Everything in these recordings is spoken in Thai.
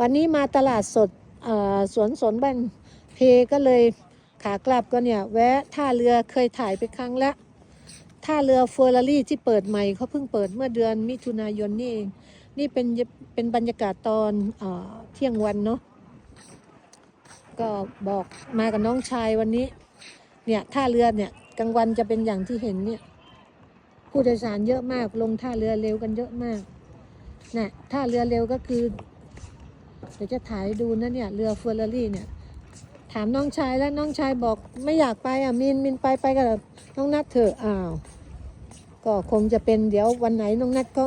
วันนี้มาตลาดสดสวนสนบ้านเพก็เลยขากลับก็เนี่ย แวะท่าเรือเคยถ่ายไปครั้งแล้วท่าเรือเฟอร์รารี่ที่เปิดใหม่เขาเพิ่งเปิดเมื่อเดือนมิถุนายนนี่เองนี่เป็นเป็นบรรยากาศตอนเที่ยงวันเนาะก็บอกมากับน้องชายวันนี้ เนี่ยท่าเรือเนี่ยกลางวันจะเป็นอย่างที่เห็นเนี่ยผู้โดยสารเยอะมากลงท่าเรือเร็วกันเยอะมากน่ะท่าเรือเร็วก็คือ เดี๋ยวจะถ่ายดูนะเนี่ยเรือเฟอร์รารี่เนี่ยถามน้องชายแล้วน้องชายบอกไม่อยากไปอะมินมินไปไปกับน้องนัดเถอะอ้าว ก็คงจะเป็นเดี๋ยววันไหนน้องนัดเขา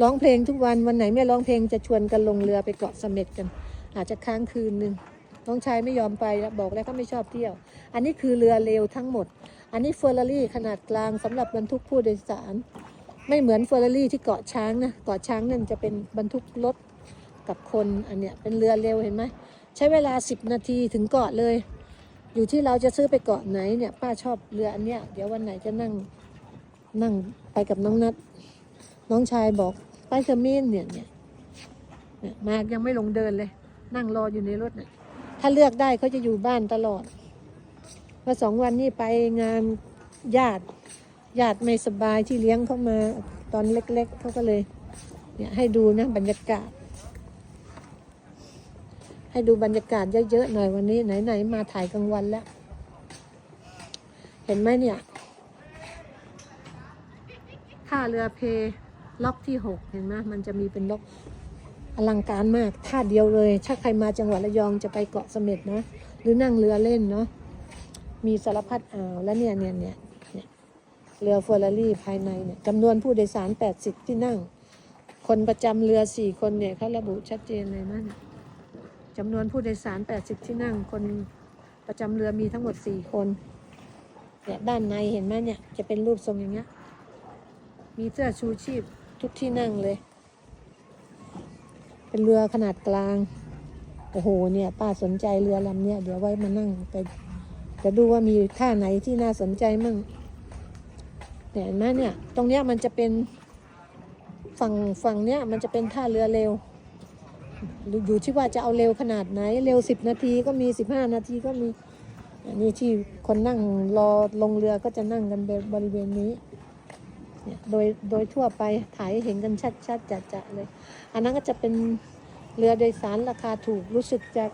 ร้องเพลงทุกวันวันไหนไม่ร้องเพลงจะชวนกันลงเรือไปเกาะเสม็ดกัน อาจจะค้างคืนหนึ่งน้องชายไม่ยอมไปบอกแล้วเขาไม่ชอบเที่ยว อันนี้คือเรือเร็วทั้งหมด อันนี้เฟอร์รารี่ขนาดกลางสำหรับบรรทุกผู้โดยสาร ไม่เหมือนเฟอร์รารี่ที่เกาะช้างนะเกาะช้างนั่นจะเป็นบรรทุกรถ กับคนอันเนี้ยเป็นเรือเร็วเห็นไหมใช้เวลา 10 นาทีถึงเกาะเลย อยู่ที่เราจะซื้อไปเกาะไหนเนี่ยป้าชอบเรืออันเนี้ยเดี๋ยววันไหนจะนั่งนั่งไปกับน้องนัดน้องชายบอกไปเทอร์มินเนี่ยเนี่ยเนี่ยมายังไม่ลงเดินเลย นั่งรออยู่ในรถเนี่ยถ้าเลือกได้เขาจะอยู่บ้านตลอดเพราสองวันนี้ไปงานญาติญาติไม่สบายที่เลี้ยงเขามาตอนเล็ก ๆเขาก็เลย เนี่ยให้ดูนะบรรยากาศ ให้ดูบรรยากาศเยอะๆหน่อยวันนี้ไหนๆมาถ่ายกลางวันแล้ว เห็นไหมเนี่ยท่าเรือเพล็อกที่หกเห็นไหมมันจะมีเป็นล็อกอลังการมากท่าเดียวเลย ถ้าใครมาจังหวัดระยองจะไปเกาะเสม็ดนะหรือนั่งเรือเล่นเนาะมีสารพัดอ่าวและเนี่ยเนี่ยเนี่ยเนี่ยเรือฟอร์รารี่ภายในเนี่ยจำนวนผู้โดยสาร 80 ที่นั่ง คนประจำเรือ 4 คนเนี่ยเขาระบุชัดเจนเลยนะเนี่ย จำนวนผู้โดยสาร 80 ที่นั่ง คนประจำเรือมีทั้งหมด 4 คน เนี่ยด้านในเห็นไหมเนี่ย จะเป็นรูปทรงอย่างเงี้ย มีเสื้อชูชีพทุกที่นั่งเลย เป็นเรือขนาดกลาง โอ้โห เนี่ย ป้าสนใจเรือลำเนี้ยเดี๋ยวไว้มานั่งไป จะดูว่ามีท่าไหนที่น่าสนใจมั่งเนี่ยเห็นไหมเนี่ย ตรงเนี้ยมันจะเป็นฝั่งฝั่งเนี้ยมันจะเป็นท่าเรือเร็ว อยู่ที่ว่าจะเอาเร็วขนาดไหน เร็วสิบนาทีก็มีสิบห้านาทีก็มี อันนี้ที่คนนั่งรอลงเรือก็จะนั่งกันบริเวณนี้เนี่ยโดยโดยทั่วไปถ่ายเห็นกันชัดๆจะๆเลย อันนั้นก็จะเป็นเรือโดยสารราคาถูกรู้สึกจะ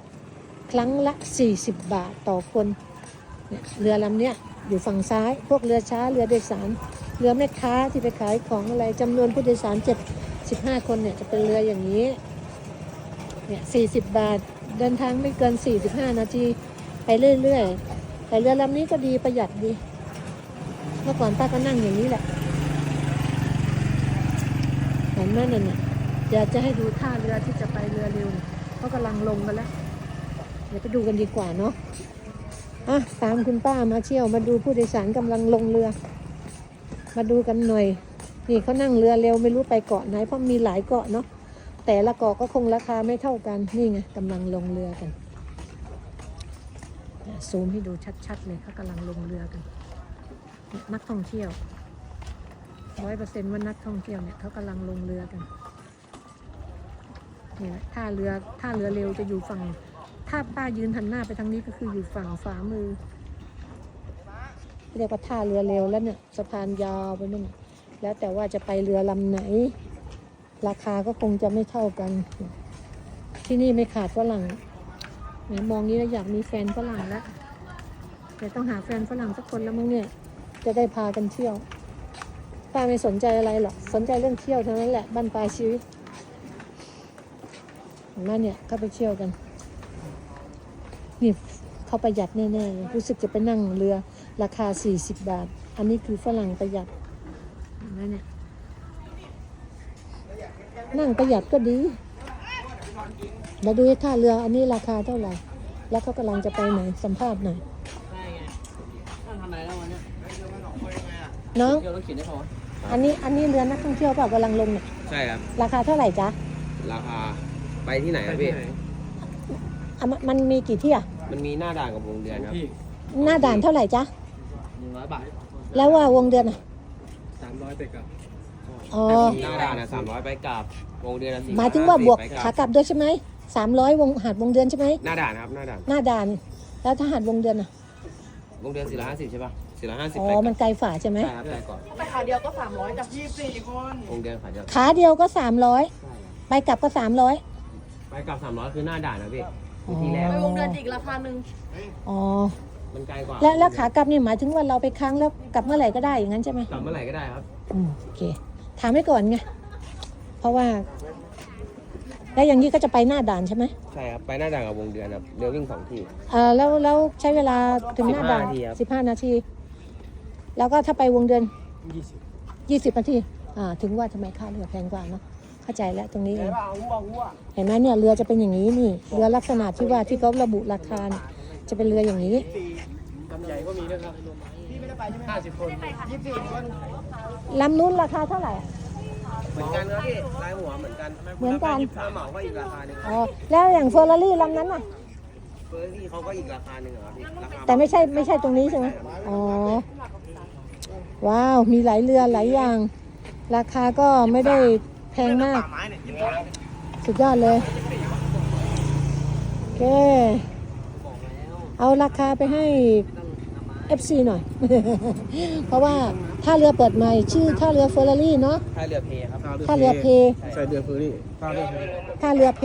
ครั้งละ 40 บาทต่อคนเนี่ยเรือลำเนี้ยอยู่ฝั่งซ้าย พวกเรือช้าเรือโดยสาร เรือแม่ค้าที่ไปขายของอะไรจำนวนผู้โดยสารเจ็ดสิบห้าคนเนี่ยจะเป็นเรืออย่างนี้ เนี่ยสี่สิบบาท เดินทางไม่เกินสี่สิบห้านาที ไปเรื่อยๆ แต่เรือลำนี้ก็ดีประหยัดดี เมื่อก่อนป้าก็นั่งอย่างนี้แหละเห็นไหมนั่นน่ะอยากจะให้ดูท่าเรือที่จะไปเรือเร็วเนี่ยเขากำลังลงกันแล้ว เดี๋ยวไปดูกันดีกว่าเนาะอะตามคุณป้ามาเที่ยวมาดูผู้โดยสารกำลังลงเรือ มาดูกันหน่อย นี่เขานั่งเรือเร็วไม่รู้ไปเกาะไหนเพราะมีหลายเกาะเนาะ แต่ละเกาะก็คงราคาไม่เท่ากัน นี่ไงกำลังลงเรือกัน ซูมให้ดูชัดๆเลยเขากำลังลงเรือกัน นักท่องเที่ยวร้อยเปอร์เซ็นต์ว่านักท่องเที่ยวเนี่ยเขากำลังลงเรือกันเนี่ยท่าเรือท่าเรือเร็วจะอยู่ฝั่ง ถ้าป้ายืนหันหน้าไปทางนี้ก็คืออยู่ฝั่งฝ่ามือ เรียกว่าท่าเรือเร็วแล้วเนี่ยสะพานยาวไปนู่นน่ะแล้วแต่ว่าจะไปเรือลำไหน ราคาก็คงจะไม่เท่ากัน ที่นี่ไม่ขาดฝรั่งแหมมองนี้แล้วอยากมีแฟนฝรั่งแล้วแต่ต้องหาแฟนฝรั่งสักคนแล้วมั้งเนี่ย จะได้พากันเที่ยวป้าไม่สนใจอะไรหรอกสนใจเรื่องเที่ยวเท่านั้นแหละบ้านปลายชีวิตเห็นเนี่ยก็ไปเที่ยวกันนี่เขาประหยัดแน่ๆรู้สึกจะไปนั่งเรือราคา 40 บาท อันนี้คือฝรั่งประหยัดเห็นเนี่ย นั่งประหยัดก็ดี มาดูท่าเรืออันนี้ราคาเท่าไหร่ แล้วเขากำลังจะไปไหนสัมภาษณ์หน่อยได้ไงนั่งทำอะไรแล้ววันเนี้ยน้อง เดี๋ยวเราเขียนได้พออันนี้อันนี้เรือนักท่องเที่ยวเปล่ากำลังลงเนี่ย ใช่ครับ ราคาเท่าไหร่จ๊ะ ราคาไปที่ไหนครับพี่ อะมันมันมีกี่ที่อะ มันมีหน้าด่านกับวงเดือนครับพี่หน้าด่านเท่าไหร่จ๊ะ หนึ่งร้อยบาทแล้วว่าวงเดือนอะสามร้อยไปกับ อ๋อ หน้าด่านนะสามร้อยไปกลับวงเดือนละสี่หมายถึงว่าบวกไปขากลับด้วยใช่ไหมสามร้อยวงหาดวงเดือนใช่ไหมหน้าด่านนะครับหน้าด่านหน้าด่าน แล้วถ้าหาดวงเดือนอะวงเดือนสี่ร้อยห้าสิบใช่ป่ะสี่ร้อยห้าสิบอ๋อไปกลับมันไกลฝ่าใช่ไหมใช่ครับไปก่อนไปขาเดียวก็สามร้อยจ้ะยี่สี่คนวงเดือนขาเดียวขาเดียวก็สามร้อยใช่ครับไปกลับก็สามร้อยไปกลับสามร้อยคือหน้าด่านนะพี่อ๋อที่แรกไปวงเดือนอีกราคาหนึ่งอ๋อมันไกลกว่าแล้วแล้วขากลับนี่หมายถึงว่าเราไปค้างแล้วกลับเมื่อไหร่ก็ได้อย่างนั้นใช่ไหมกลับเมื่อไหร่ก็ได้ครับ อืมโอเค ถามไว้ก่อนไง เพราะว่า แล้วอย่างนี้ก็จะไปหน้าด่านใช่ไหมใช่ครับ ไปหน้าด่านกับวงเดือนครับเรือวิ่งสองที่ เออแล้วแล้วใช้เวลาถึงหน้าด่าน15นาทีครับ สิบห้านาที แล้วก็ถ้าไปวงเดือนยี่สิบยี่สิบนาที อ่า ถึงว่าทำไมค่าเรือแพงกว่าเนาะ เข้าใจแล้วตรงนี้เอง เห็นไหมเนี่ยเรือจะเป็นอย่างนี้นี่ เรือลักษณะที่ว่าที่เขาระบุราคาเนี่ยจะเป็นเรืออย่างนี้ ลำใหญ่ก็มีด้วยครับพี่ ไม่ได้ไปใช่ไหมห้าสิบคนยี่สิบคนลำนู้นราคาเท่าไหร่ เหมือนกันครับพี่ลายหัวเหมือนกันเหมือนกัน ถ้าเหมาก็อีกราคาหนึ่งอ๋อ แล้วอย่างเฟอร์รารี่ลำนั้นน่ะ เฟอร์รี่เขาก็อีกราคาหนึ่งเหรอพี่ราคาแต่ไม่ใช่ไม่ใช่ตรงนี้ใช่ไหมอ๋อ ว้าว มีหลายเรือหลายอย่าง ราคาก็ไม่ได้แพงมาก สุดยอดเลย โอเค เอาราคาไปให้ FC หน่อย เพราะว่าท่าเรือเปิดใหม่ชื่อท่าเรือเฟอร์รารี่เนาะถ้าเรือเพครับ ท่าเรือเพ ใช่เดือนเฟอร์รี่ท่าเรือเฟอร์รี่ท่าเรือเพ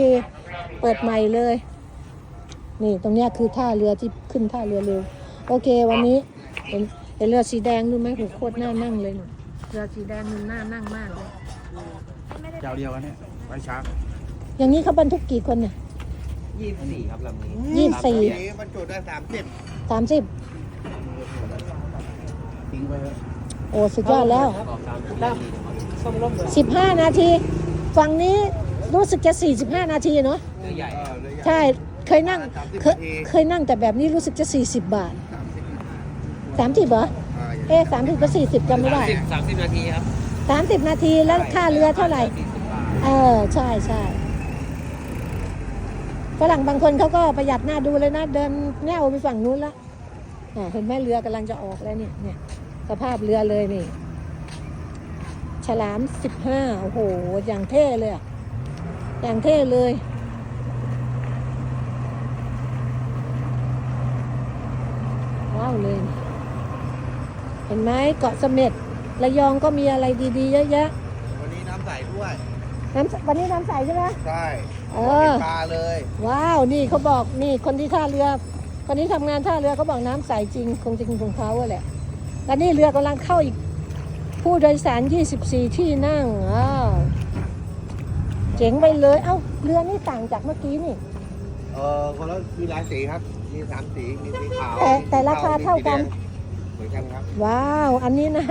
เปิดใหม่เลย นี่ตรงเนี้ยคือท่าเรือที่ขึ้นท่าเรือเร็ว โอเควันนี้เห็นเห็นเรือสีแดงดูไหมโหโคตรน่านั่งเลยหนูเรือสีแดงมันน่านั่งมากเลยเจ้าเดียวกันเนี่ยไว้ช้างอย่างนี้เขาบรรทุกกี่คนเนี่ยยี่สิบสี่ครับลำนี้ยี่สิบสี่บรรจุได้สามสิบสามสิบทิ้ งไปเลยโอ้สุดยอดแล้วออกตามที่นาทีนะครับส้มร่มเหรอสิบห้านาที ฝั่งนี้รู้สึกจะสี่สิบห้านาทีเนาะเรือใหญ่เออเลยใช่เคยนั่งเคยเคยนั่งแต่แบบนี้รู้สึกจะสี่สิบบาทสามสิบเหรอเอ๊ะสามสิบกับสี่สิบจำไม่ได้สามสิบสามสิบนาทีครับสามสิบนาทีแล้วค่าเรือเท่าไหร่สี่สิบบาทเออ ใช่ใช่ฝรั่งบางคนเขาก็ประหยัดหน้าดูเลยนะ เดินแนวไปฝั่งนู้นละอ่าเห็นไหมเรือกำลังจะออกแล้วเนี่ยเนี่ย สภาพเรือเลยนี่ ฉลามสิบห้าโอ้โห อย่างเท่เลยอะอย่างเท่เลย ว้าวเลย เห็นไหมเกาะเสม็ดระยองก็มีอะไรดีๆ เยอะแยะ วันนี้น้ำใสด้วย น้ำวันนี้น้ำใสใช่ไหมใช่เออปลาเลย ว้าว นี่เขาบอกนี่คนที่ท่าเรือ คนที่ทำงานท่าเรือเขาบอกน้ำใสจริง คงจริงของเขาอะแหละ แล้วนี่เรือกำลังเข้าอีก ผู้โดยสาร 24 ที่นั่งอ้าวเจ๋งไปเลย เอ้า เรือนี่ต่างจากเมื่อกี้นี่ เออคนละมีหลายสีครับ มีสามสี มีสีขาวแต่มีสีแต่ราคาเท่ากันมีสีแดงเหมือนกันครับว้าว อันนี้นะ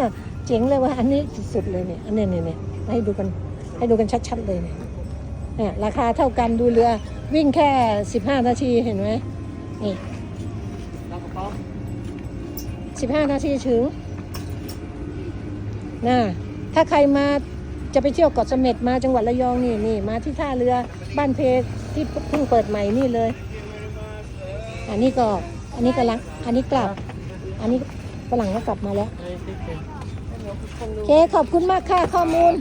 เจ๋งเลยว่ะอันนี้สุดๆเลยเนี่ยอันนี้เนี่ยเนี่ยให้ดูกันให้ดูกันชัดๆเลยเนี่ยเนี่ยราคาเท่ากันดูเรือวิ่งแค่ 15 นาทีเห็นไหมนี่เรากระป๋อง สิบห้านาทีถึงนะถ้าใครมาจะไปเที่ยวเกาะเสม็ดมาจังหวัดระยองนี่นี่มาที่ท่าเรือบ้านเพที่เพิ่งเปิดใหม่นี่เลย อันนี้ก็อันนี้กำลังอันนี้กลับ อันนี้ฝรั่งก็กลับมาแล้วไอ้ที่เป็นโอเคขอบคุณมากค่ะข้อมูล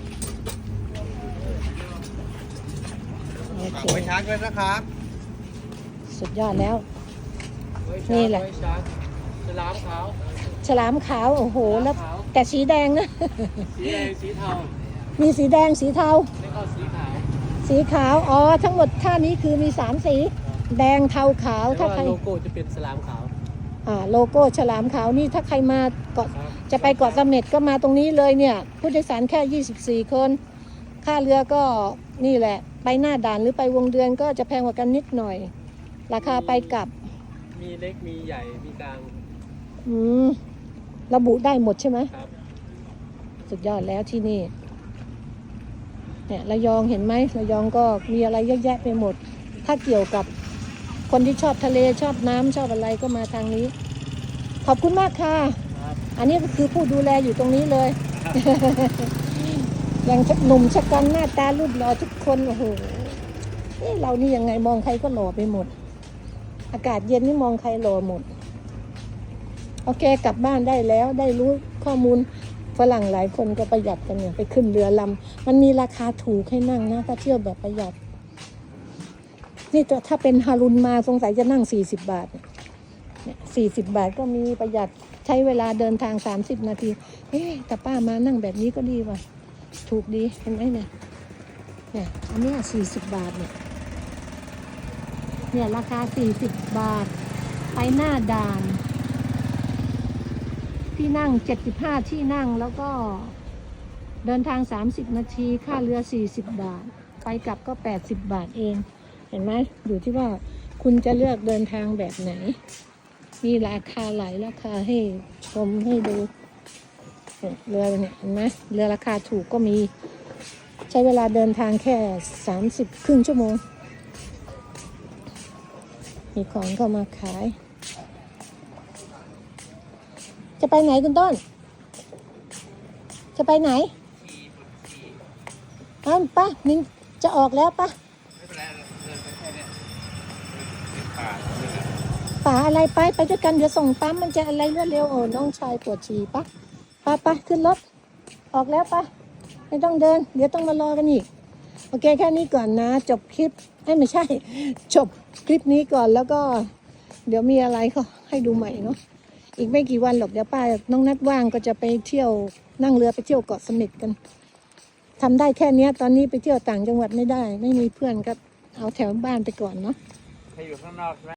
โอเคไว้ช้างด้วยนะครับสุดยอดแล้วไว้นี่ช้างแหละไว้ช้างฉลามขาว ฉลามขาวโอ้โหแล้วแต่สีแดงนะ สีแดงสีเทามีสีแดงสีเทา แล้วก็สีขาวสีขาวอ๋อทั้งหมดท่านี้คือมีสามสี แดงเทาขาวแต่ถ้าว่าใครโลโก้จะเป็นฉลามขาวอ่าโลโก้ฉลามขาวนี่ถ้าใครมาเกาะครับจะไปเกาะเสม็ดก็มาตรงนี้เลยเนี่ย ผู้โดยสารแค่ 24 คน ค่าเรือก็นี่แหละ ไปหน้าด่านหรือไปวงเดือนก็จะแพงกว่ากันนิดหน่อย ราคาไปกลับมีเล็กมีใหญ่มีกลางอืม ระบุได้หมดใช่ไหมครับ สุดยอดแล้วที่นี่ เนี่ยระยองเห็นไหมระยองก็มีอะไรเยอะแยะไปหมด ถ้าเกี่ยวกับคนที่ชอบทะเลชอบน้ำชอบอะไรก็มาทางนี้ ขอบคุณมากค่ะ ครับ อันนี้ก็คือผู้ดูแลอยู่ตรงนี้เลยยังหนุ่มชะกันหน้าตารูปหล่อทุกคนโอ้โหนี่เรานี่ยังไงมองใครก็หล่อไปหมด อากาศเย็นนี่มองใครหล่อหมด โอเคกลับบ้านได้แล้วได้รู้ข้อมูลฝรั่งหลายคนก็ประหยัดกันเนี่ยไปขึ้นเรือลำมันมีราคาถูกให้นั่งนะถ้าเที่ยวแบบประหยัด นี่ถ้าเป็นฮารุนมาสงสัยจะนั่ง40บาทเนี่ยสี่สิบบาทก็มีประหยัดใช้เวลาเดินทาง30นาทีเอ๊แต่ป้ามานั่งแบบนี้ก็ดีว่ะ ถูกดีเห็นไหมเนี่ยเนี่ยอันนี้สี่สิบบาทเนี่ยเนี่ยราคาสี่สิบบาท ไปหน้าด่าน ที่นั่งเจ็ดสิบห้าที่นั่งแล้วก็เดินทางสามสิบนาทีค่าเรือสี่สิบบาท ไปกลับก็แปดสิบบาทเอง เห็นไหมอยู่ที่ว่าคุณจะเลือกเดินทางแบบไหน มีราคาหลายราคาให้ชมให้ดูเรือเนี่ยเห็นไหมเรือราคาถูกก็มี ใช้เวลาเดินทางแค่สามสิบครึ่งชั่วโมง มีของเข้ามาขาย จะไปไหนคุณต้น จะไปไหนอ้าป้ามิงจะออกแล้วป้าป่าอะไรไปไปด้วยกันเดี๋ยวส่งปั๊มมันจะอะไรรวดเร็วโอ้น้องชายปวดฉี่ปะปะปะขึ้นรถออกแล้วปะไม่ต้องเดิน เดี๋ยวต้องมารอกันอีกโอเคแค่นี้ก่อนนะ จบคลิปเอ้ไม่ใช่ จบคลิปนี้ก่อนแล้วก็ เดี๋ยวมีอะไรก็ให้ดูใหม่เนาะ อีกไม่กี่วันหรอกเดี๋ยวป้าน้องนัดว่างก็จะไปเที่ยวนั่งเรือไปเที่ยวเกาะสมิทกันทำได้แค่เนี้ย ตอนนี้ไปเที่ยวต่างจังหวัดไม่ได้ ไม่มีเพื่อนก็เอาแถวบ้านไปก่อนเนาะถ้อยู่ข้างนอกใช่ไหม